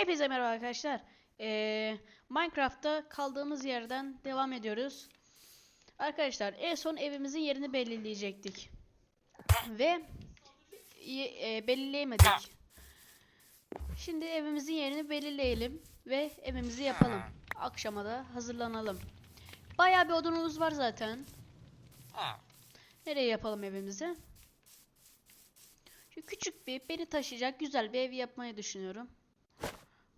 Hepinize merhaba arkadaşlar. Ee, Minecraft'ta kaldığımız yerden devam ediyoruz. Arkadaşlar en son evimizin yerini belirleyecektik. Ve e, belirleyemedik. Şimdi evimizin yerini belirleyelim ve evimizi yapalım. Akşama da hazırlanalım. Bayağı bir odunumuz var zaten. Nereye yapalım evimizi? Şu küçük bir beni taşıyacak güzel bir ev yapmayı düşünüyorum.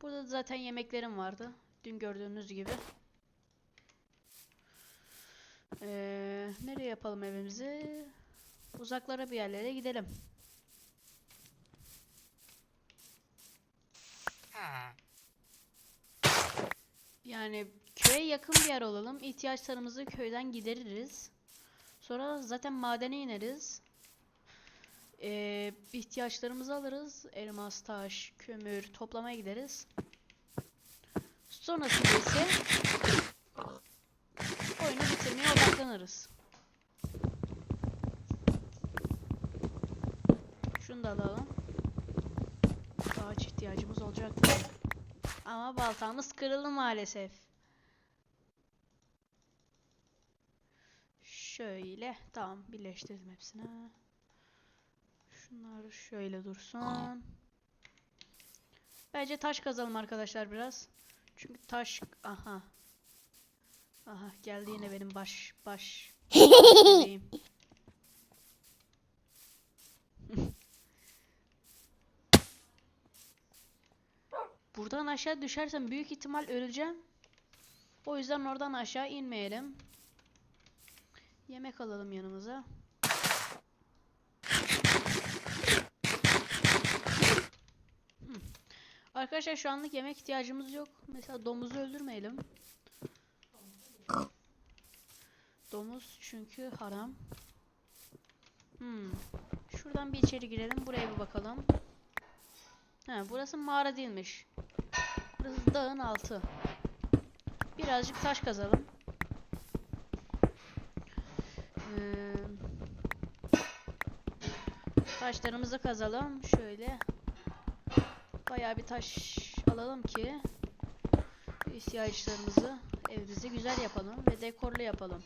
Burada da zaten yemeklerim vardı. Dün gördüğünüz gibi. Ee, nereye yapalım evimizi? Uzaklara bir yerlere gidelim. Yani köye yakın bir yer olalım. İhtiyaçlarımızı köyden gideririz. Sonra zaten madene ineriz. Ee, ihtiyaçlarımızı alırız. Elmas, taş, kömür toplamaya gideriz. Sonrasında ise oyunu bitirmeye odaklanırız. Şunu da alalım. Ağaç ihtiyacımız olacak. Ama baltamız kırıldı maalesef. Şöyle. Tamam birleştirdim hepsini. Şunlar şöyle dursun. Bence taş kazalım arkadaşlar biraz. Çünkü taş... Aha. Aha geldi yine benim baş... Baş... Buradan aşağı düşersem büyük ihtimal öleceğim. O yüzden oradan aşağı inmeyelim. Yemek alalım yanımıza. Arkadaşlar şu anlık yemek ihtiyacımız yok. Mesela domuzu öldürmeyelim. Domuz çünkü haram. Hmm. Şuradan bir içeri girelim. Buraya bir bakalım. Ha, burası mağara değilmiş. Burası dağın altı. Birazcık taş kazalım. Ee, taşlarımızı kazalım. Şöyle. Bayağı bir taş alalım ki ihtiyaçlarımızı evimizi güzel yapalım ve dekorlu yapalım.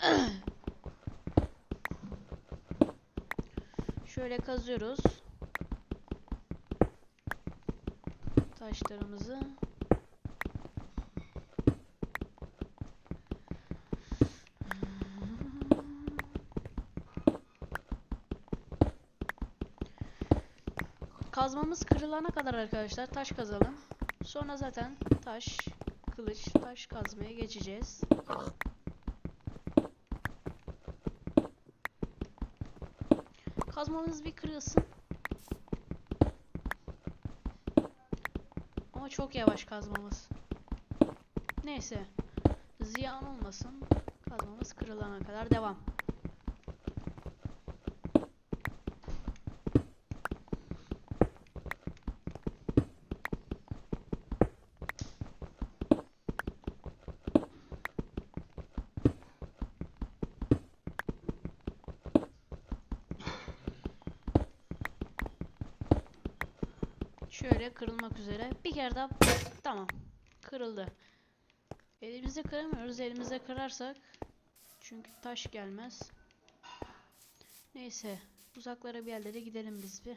Şöyle kazıyoruz. Taşlarımızı. Kazmamız kırılana kadar arkadaşlar taş kazalım. Sonra zaten taş, kılıç, taş kazmaya geçeceğiz. Kazmamız bir kırılsın. Ama çok yavaş kazmamız. Neyse. Ziyan olmasın. Kazmamız kırılana kadar devam. Şöyle kırılmak üzere. Bir kere daha tamam. Kırıldı. Elimizde kıramıyoruz. Elimizde kırarsak çünkü taş gelmez. Neyse. Uzaklara bir yerlere gidelim biz bir.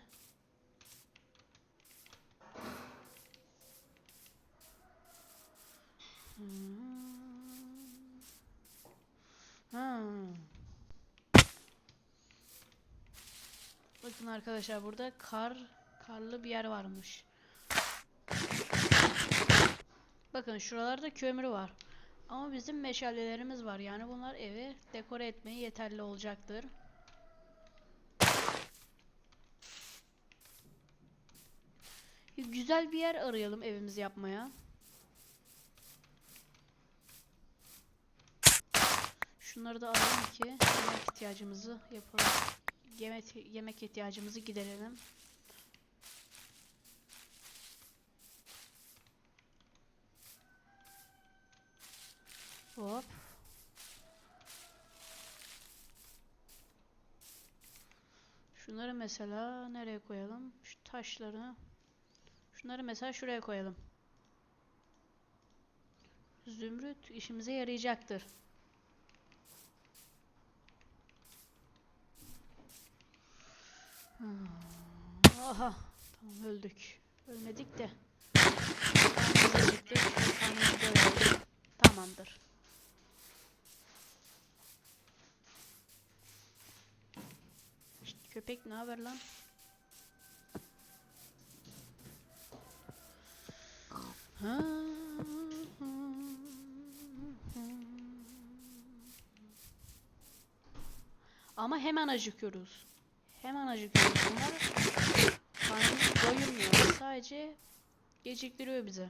Hmm. Ha. Bakın arkadaşlar burada kar karlı bir yer varmış. Bakın şuralarda kömür var. Ama bizim meşalelerimiz var. Yani bunlar evi dekore etmeye yeterli olacaktır. Güzel bir yer arayalım evimizi yapmaya. Şunları da alalım ki yemek ihtiyacımızı yapalım. Yemek, yemek ihtiyacımızı giderelim. Hop. Şunları mesela nereye koyalım? Şu taşları. Şunları mesela şuraya koyalım. Zümrüt işimize yarayacaktır. Hmm, Aha. Tamam öldük. Ölmedik de. Tamamdır. Köpek ne haber lan? Ha. Ama hemen acıkıyoruz. Hemen acıkıyoruz. Bunlar karnımızı doyurmuyor. Sadece geciktiriyor bize.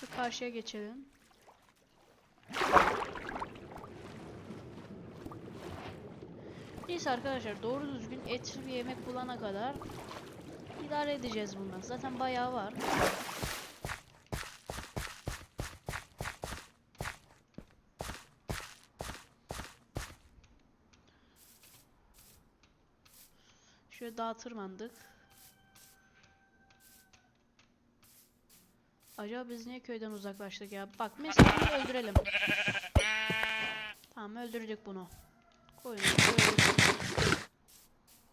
Şu karşıya geçelim. Neyse arkadaşlar doğru düzgün etli bir yemek bulana kadar idare edeceğiz bundan. Zaten bayağı var. Şöyle dağa tırmandık. Acaba biz niye köyden uzaklaştık ya? Bak mesela öldürelim. Tamam öldürdük bunu. Koyunumuzu öldürdük.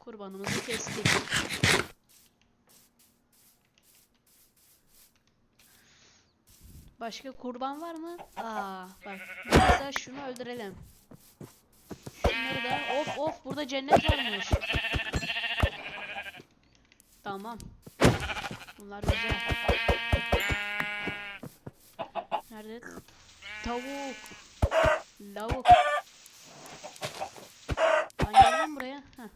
Kurbanımızı kestik. Başka kurban var mı? Aa bak. Mesela şunu öldürelim. Şunları da of of burada cennet varmış. Tamam. Bunlar güzel. Nerede? Tavuk. Lavuk. Lan gel lan buraya. Heh.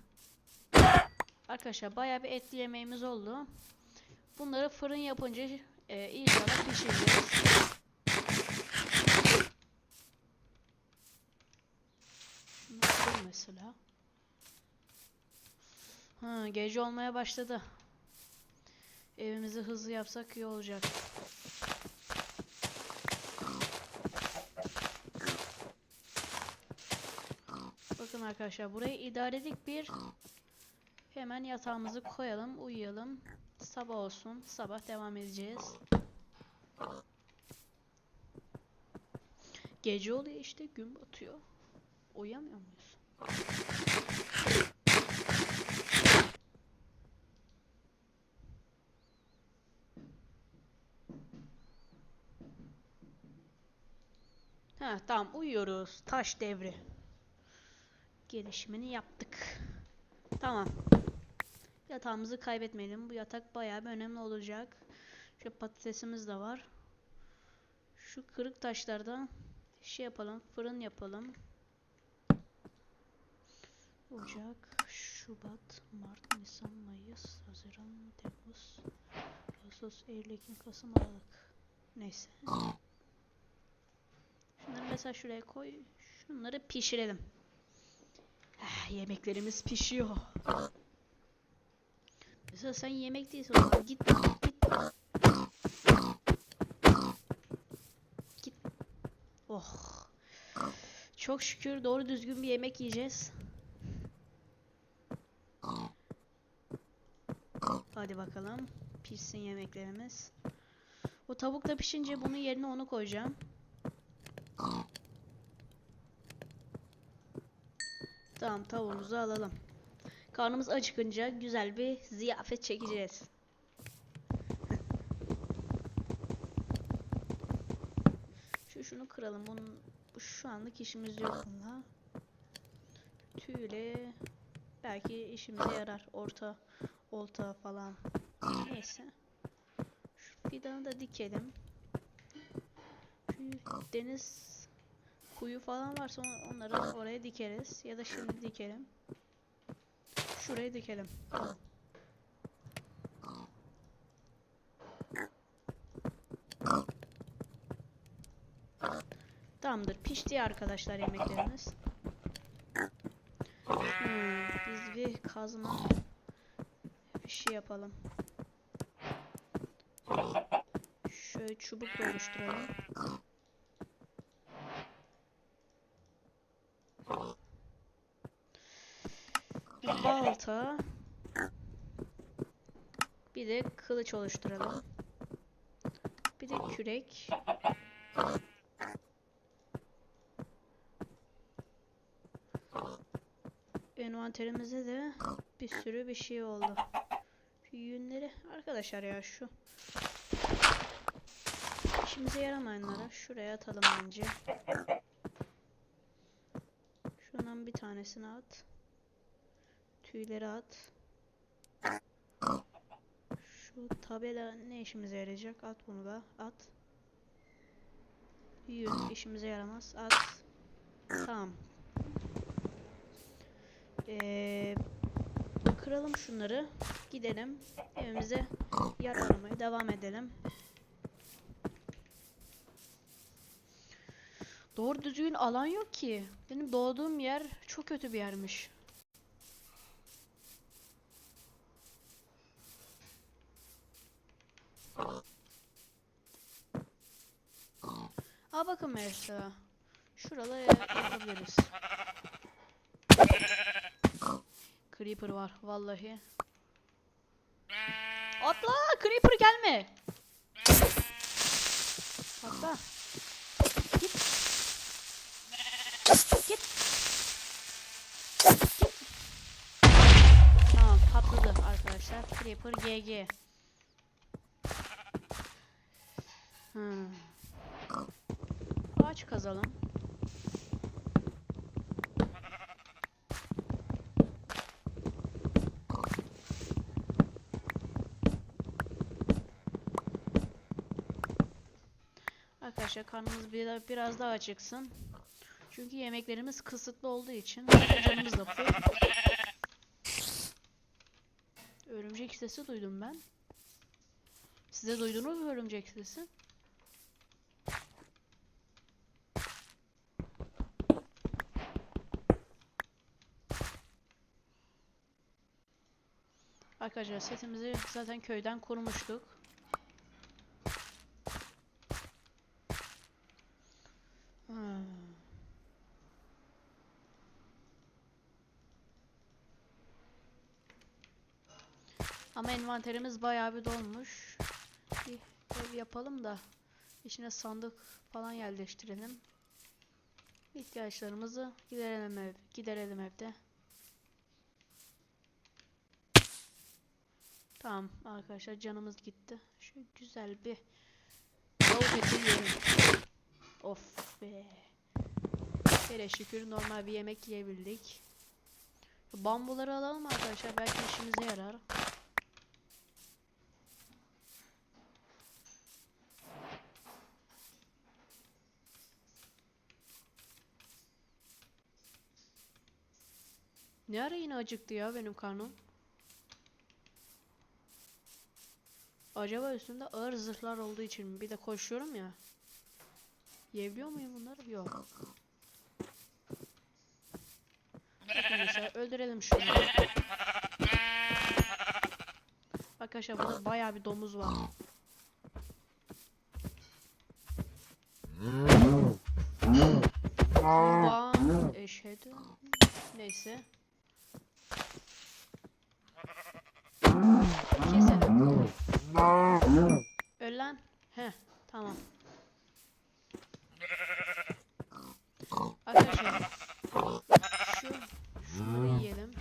Arkadaşlar bayağı bir etli yemeğimiz oldu. Bunları fırın yapınca e, inşallah pişireceğiz. Kırayım mesela. Ha, gece olmaya başladı. Evimizi hızlı yapsak iyi olacak. Bakın arkadaşlar burayı idarelik bir hemen yatağımızı koyalım uyuyalım. Sabah olsun sabah devam edeceğiz. Gece oluyor işte gün batıyor. Uyuyamıyor muyuz? Ha tamam uyuyoruz. Taş devri. Gelişimini yaptık. Tamam. Yatağımızı kaybetmeyelim. Bu yatak bayağı bir önemli olacak. Şu patatesimiz de var. Şu kırık taşlardan şey yapalım. Fırın yapalım. Ocak, Şubat, Mart, Nisan, Mayıs, Haziran, Temmuz, Ağustos, Eylül, Ekim, Kasım, Aralık. Neyse. Şunları mesela şuraya koy. Şunları pişirelim. Eh, Yemeklerimiz pişiyor. Mesela sen yemek değilsin git git. Git. Oh. Çok şükür doğru düzgün bir yemek yiyeceğiz. Hadi bakalım. Pişsin yemeklerimiz. O tavuk da pişince bunun yerine onu koyacağım. Tamam tavuğumuzu alalım. Karnımız acıkınca güzel bir ziyafet çekeceğiz. Şu şunu kıralım. Bunun bu şu anlık işimiz yok bununla. Tüyle belki işimize yarar. Orta, olta falan. Neyse. Şu fidanı da dikelim. Şu deniz kuyu falan varsa on- onları oraya dikeriz. Ya da şimdi dikelim. Şuraya dikelim. Tamamdır. Pişti arkadaşlar yemeklerimiz. Hmm, biz bir kazma bir şey yapalım. Şöyle çubuk oluşturalım. Balta. Bir de kılıç oluşturalım. Bir de kürek. Envanterimizde de bir sürü bir şey oldu. Şu yünleri arkadaşlar ya şu işimize yaramayanları şuraya atalım bence. Şundan bir tanesini at. Tüyleri at. Şu tabela ne işimize yarayacak? At bunu da. At. Yün işimize yaramaz. At. Tamam. Ee, kıralım şunları. Gidelim. Evimize yer aramaya devam edelim. Doğru düzgün alan yok ki. Benim doğduğum yer çok kötü bir yermiş. Aa bakın mesela. Şurada yapabiliriz. Creeper var vallahi. Atla Creeper gelme. Atla. Git. Git. Git. Tamam patladı arkadaşlar. Creeper GG. Hmm. Ağaç kazalım. Arkadaşlar karnımız bir, biraz daha acıksın. Çünkü yemeklerimiz kısıtlı olduğu için canımız da. Örümcek sesi duydum ben. Size duydunuz mu örümcek sesi? Arkadaşlar setimizi zaten köyden kurmuştuk. Hmm. Ama envanterimiz bayağı bir dolmuş. Bir ev yapalım da içine sandık falan yerleştirelim. İhtiyaçlarımızı giderelim ev, giderelim evde. Tamam arkadaşlar canımız gitti. Şu güzel bir tavuk eti. Of be. Hele şükür normal bir yemek yiyebildik. Bambuları alalım arkadaşlar belki işimize yarar. Ne ara yine acıktı ya benim karnım? Acaba üstünde ağır zırhlar olduğu için mi? Bir de koşuyorum ya. Yiyebiliyor muyum bunları? Yok. Bakın öldürelim şunları. Arkadaşlar burada bayağı bir domuz var. Eşhedü. Neyse. Öl lan. Heh, tamam. Arkadaşlar şu şunları yiyelim.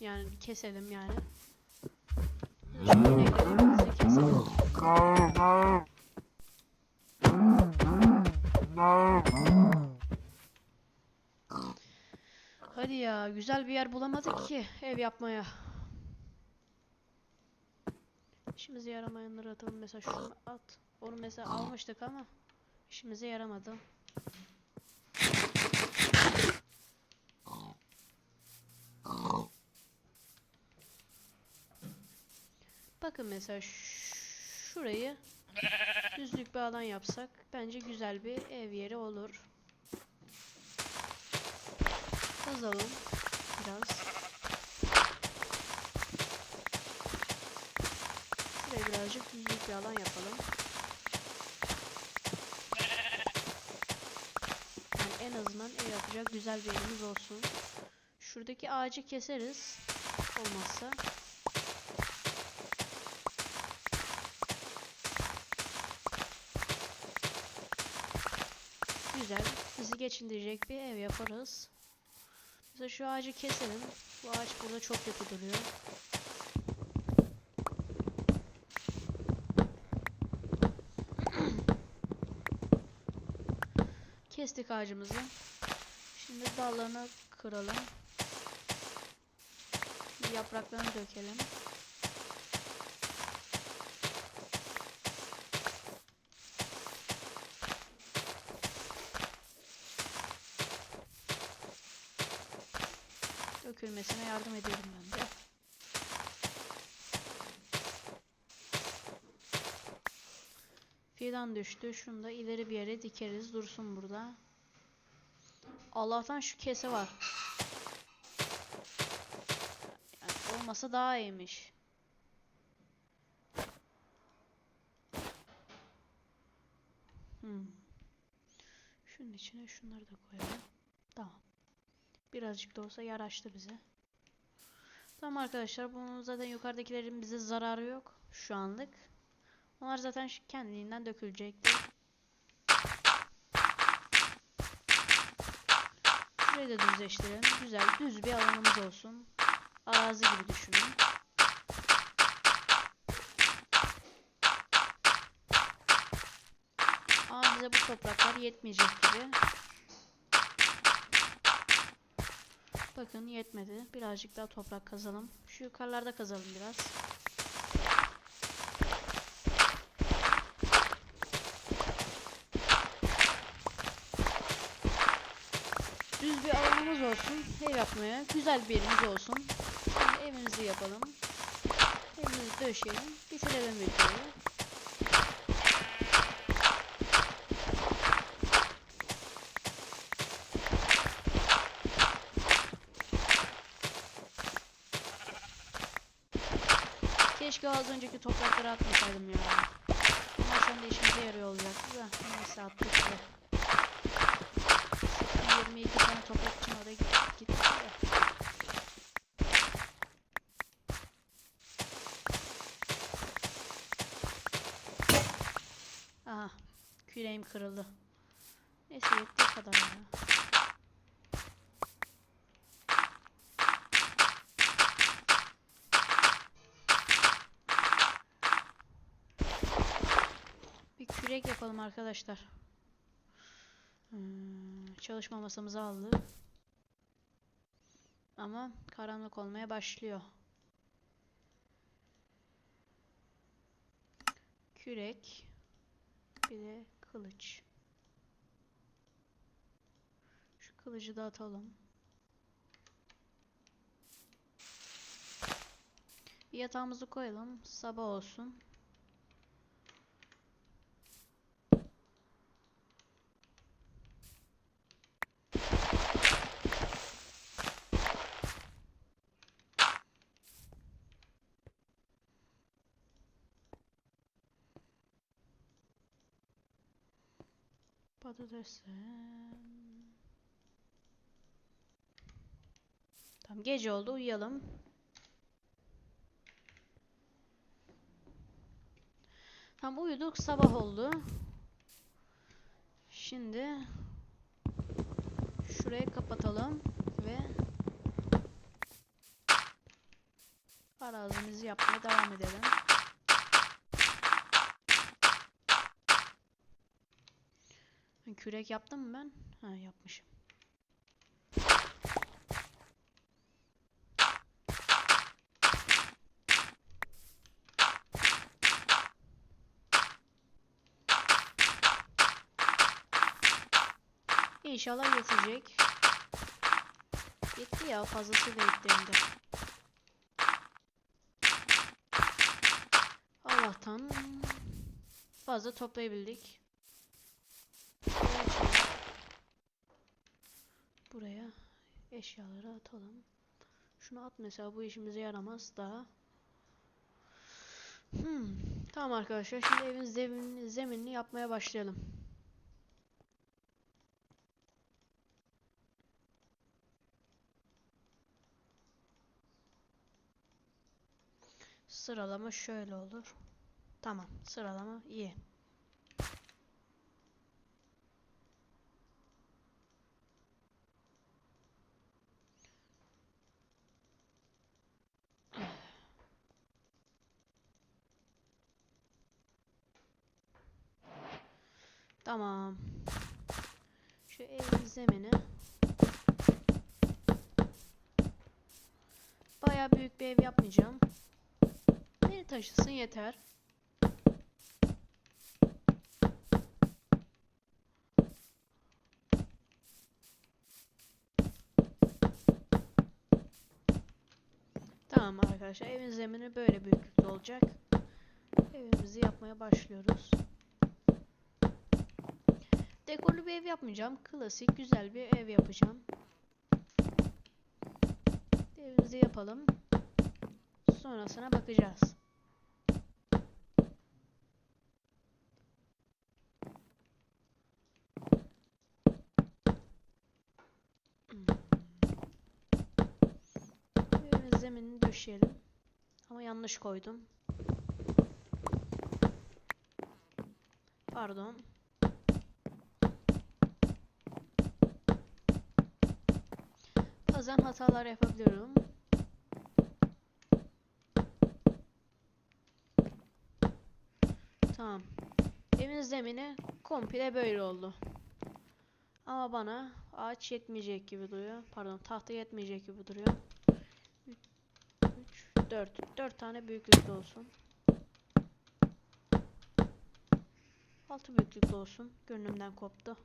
Yani keselim yani. Şu ineklerimizi keselim. Hadi ya güzel bir yer bulamadık ki ev yapmaya. İşimize yaramayanları atalım. Mesela şunu at. Onu mesela almıştık ama işimize yaramadı. Bakın mesela şurayı düzlük bir alan yapsak bence güzel bir ev yeri olur. Kazalım biraz. Şuraya birazcık düzlük bir alan yapalım. Yani en azından ev yapacak güzel bir evimiz olsun. Şuradaki ağacı keseriz. Olmazsa. Güzel. Bizi geçindirecek bir ev yaparız. Mesela şu ağacı keselim. Bu ağaç burada çok kötü duruyor. Kestik ağacımızı. Şimdi dallarını kıralım. Yapraklarını dökelim. Dökülmesine yardım ediyorum ben de. Fidan düştü. Şunu da ileri bir yere dikeriz. Dursun burada. Allah'tan şu kese var. Yani olmasa daha iyiymiş. Hmm. Şunun içine şunları da koyalım. Tamam. Birazcık da olsa yaraştı bize. Tamam arkadaşlar. Bunun zaten yukarıdakilerin bize zararı yok. Şu anlık. Onlar zaten kendiliğinden dökülecektir. Şurayı da düzleştirelim. Güzel düz bir alanımız olsun. Arazi gibi düşünün. Ama bize bu topraklar yetmeyecek gibi. Bakın yetmedi. Birazcık daha toprak kazalım. Şu yukarılarda kazalım biraz. Alanımız olsun. Ev yapmaya. Güzel bir yerimiz olsun. Şimdi evimizi yapalım. Evimizi döşeyelim. Bitirelim videoyu. Keşke az önceki toprakları atmasaydım ya. Ama şu anda işimize yarıyor olacaktı da. Neyse attık bile. 22 tane için oraya gittik de. Aha. Küreğim kırıldı. Neyse yettiği kadar ya. Bir kürek yapalım arkadaşlar. Hmm, çalışma masamızı aldık. Ama karanlık olmaya başlıyor. Kürek. Bir de kılıç. Şu kılıcı da atalım. Yatağımızı koyalım. Sabah olsun. Patates. Tamam gece oldu uyuyalım. Tamam uyuduk sabah oldu. Şimdi şurayı kapatalım ve arazimizi yapmaya devam edelim. Kürek yaptım mı ben? Ha yapmışım. İnşallah yetecek. Yetti ya fazlasıyla yetti hem de. Allah'tan fazla toplayabildik. Şuraya açalım. Buraya eşyaları atalım. Şunu at mesela bu işimize yaramaz daha. Hmm. Tamam arkadaşlar şimdi evin zeminini, zeminini yapmaya başlayalım. Sıralama şöyle olur. Tamam, sıralama iyi. Tamam. Şu evin zemini. Bayağı büyük bir ev yapmayacağım. Beni taşısın yeter. Tamam arkadaşlar evin zemini böyle büyüklükte olacak. Evimizi yapmaya başlıyoruz. Dekorlu bir ev yapmayacağım. Klasik güzel bir ev yapacağım. Evimizi yapalım. Sonrasına bakacağız. Evimizin zeminini döşeyelim. Ama yanlış koydum. Pardon. Bazen hatalar yapabiliyorum. Tamam. Evin zemini komple böyle oldu. Ama bana ağaç yetmeyecek gibi duruyor. Pardon tahta yetmeyecek gibi duruyor. 3, 4. 4 tane büyüklükte olsun. 6 büyüklükte olsun. Gönlümden koptu.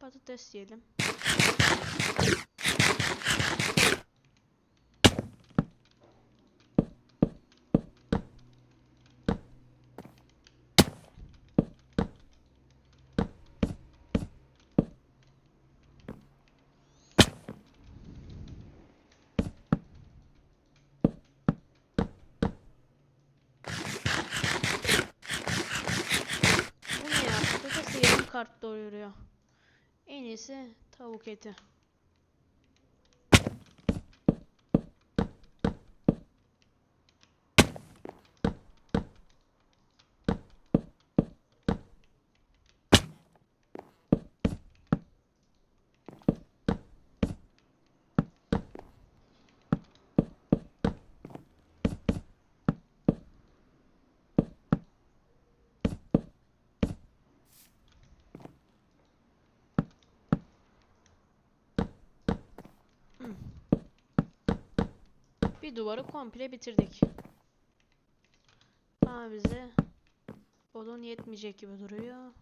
Patates yiyelim. Kart doyuruyor. En iyisi tavuk eti. Bir duvarı komple bitirdik. Ama bize odun yetmeyecek gibi duruyor.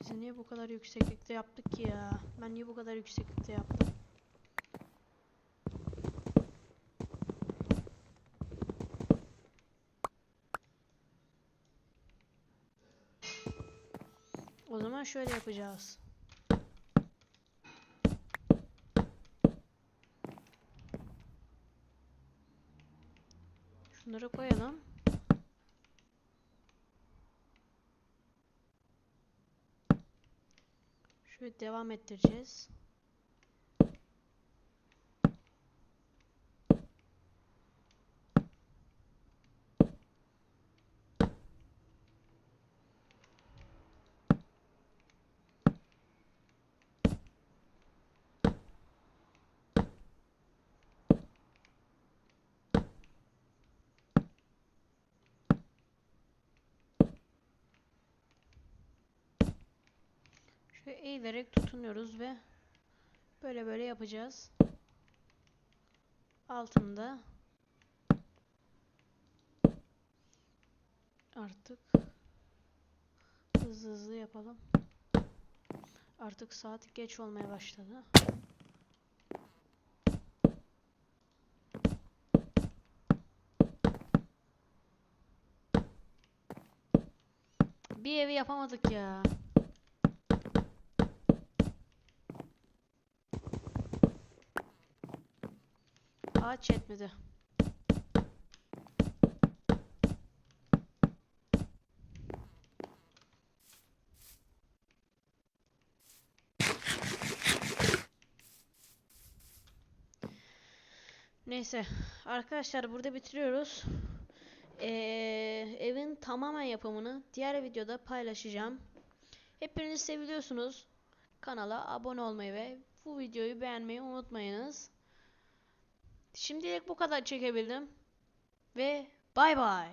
Biz niye bu kadar yükseklikte yaptık ki ya? Ben niye bu kadar yükseklikte yaptım? O zaman şöyle yapacağız. Şunları koyalım. Şöyle devam ettireceğiz. Şöyle eğilerek tutunuyoruz ve böyle böyle yapacağız. Altında artık hızlı hızlı yapalım. Artık saat geç olmaya başladı. Bir evi yapamadık ya. ağaç yetmedi. Neyse arkadaşlar burada bitiriyoruz. Ee, evin tamamen yapımını diğer videoda paylaşacağım. Hepiniz seviliyorsunuz. Kanala abone olmayı ve bu videoyu beğenmeyi unutmayınız. Şimdilik bu kadar çekebildim. Ve bay bay.